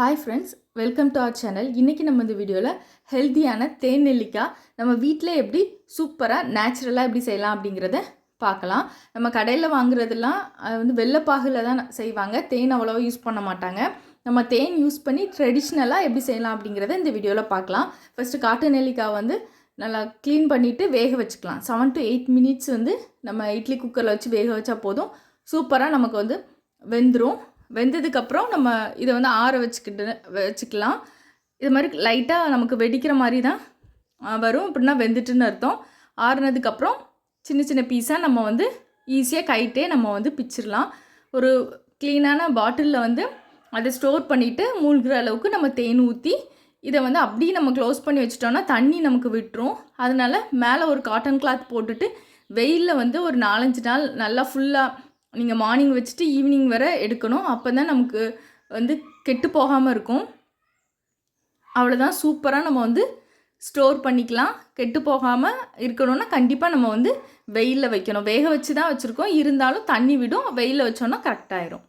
Hi friends welcome to our channel இன்றைக்கி நம்ம இந்த வீடியோவில் ஹெல்த்தியான தேன் நெல்லிக்காய் நம்ம வீட்டில் எப்படி சூப்பராக நேச்சுரலாக எப்படி செய்யலாம் அப்படிங்கிறத பார்க்கலாம். நம்ம கடையில் வாங்குறதெல்லாம் வந்து வெள்ளைப்பாகில் தான் செய்வாங்க. தேன் அவ்வளோவா யூஸ் பண்ண மாட்டாங்க. நம்ம தேன் யூஸ் பண்ணி ட்ரெடிஷ்னலாக எப்படி செய்யலாம் அப்படிங்கிறத இந்த வீடியோவில் பார்க்கலாம். ஃபஸ்ட்டு காட்டு நெல்லிக்காய் வந்து நல்லா க்ளீன் பண்ணிவிட்டு வேக வச்சுக்கலாம். செவன் டு எயிட் மினிட்ஸ் வந்து நம்ம இட்லி குக்கரில் வச்சு வேக வச்சா போதும். சூப்பராக நமக்கு வந்து வெந்துடும் வெந்ததுக்கப்புறம் நம்ம இதை வந்து ஆற வச்சுக்கிட்டு வச்சுக்கலாம். இது மாதிரி லைட்டாக நமக்கு வெடிக்கிற மாதிரி தான் வரும். அப்படின்னா வெந்துட்டுன்னு அர்த்தம். ஆறுனதுக்கப்புறம் சின்ன சின்ன பீஸாக நம்ம வந்து ஈஸியாக கைட்டே நம்ம வந்து பிச்சிடலாம் ஒரு க்ளீனான பாட்டிலில் வந்து அதை ஸ்டோர் பண்ணிவிட்டு மூழ்கிற அளவுக்கு நம்ம தேன் ஊற்றி இதை வந்து அப்படியே நம்ம க்ளோஸ் பண்ணி வச்சிட்டோம்னா தண்ணி நமக்கு விட்டுரும். அதனால் மேலே ஒரு காட்டன் கிளாத் போட்டுட்டு வெயிலில் வந்து ஒரு நாலஞ்சு நாள் நல்லா ஃபுல்லாக நீங்கள் மார்னிங் வச்சுட்டு ஈவினிங் வரை எடுக்கணும். அப்போ தான் நமக்கு வந்து கெட்டு போகாமல் இருக்கும். அவ்வளோதான் சூப்பராக நம்ம வந்து ஸ்டோர் பண்ணிக்கலாம். கெட்டு போகாமல் இருக்கணும்னா கண்டிப்பாக நம்ம வந்து வெயிலில் வைக்கணும். வேக வச்சு தான் வச்சுருக்கோம். இருந்தாலும் தண்ணி விடும். வெயிலில் வச்சோன்னா கரெக்டாயிரும்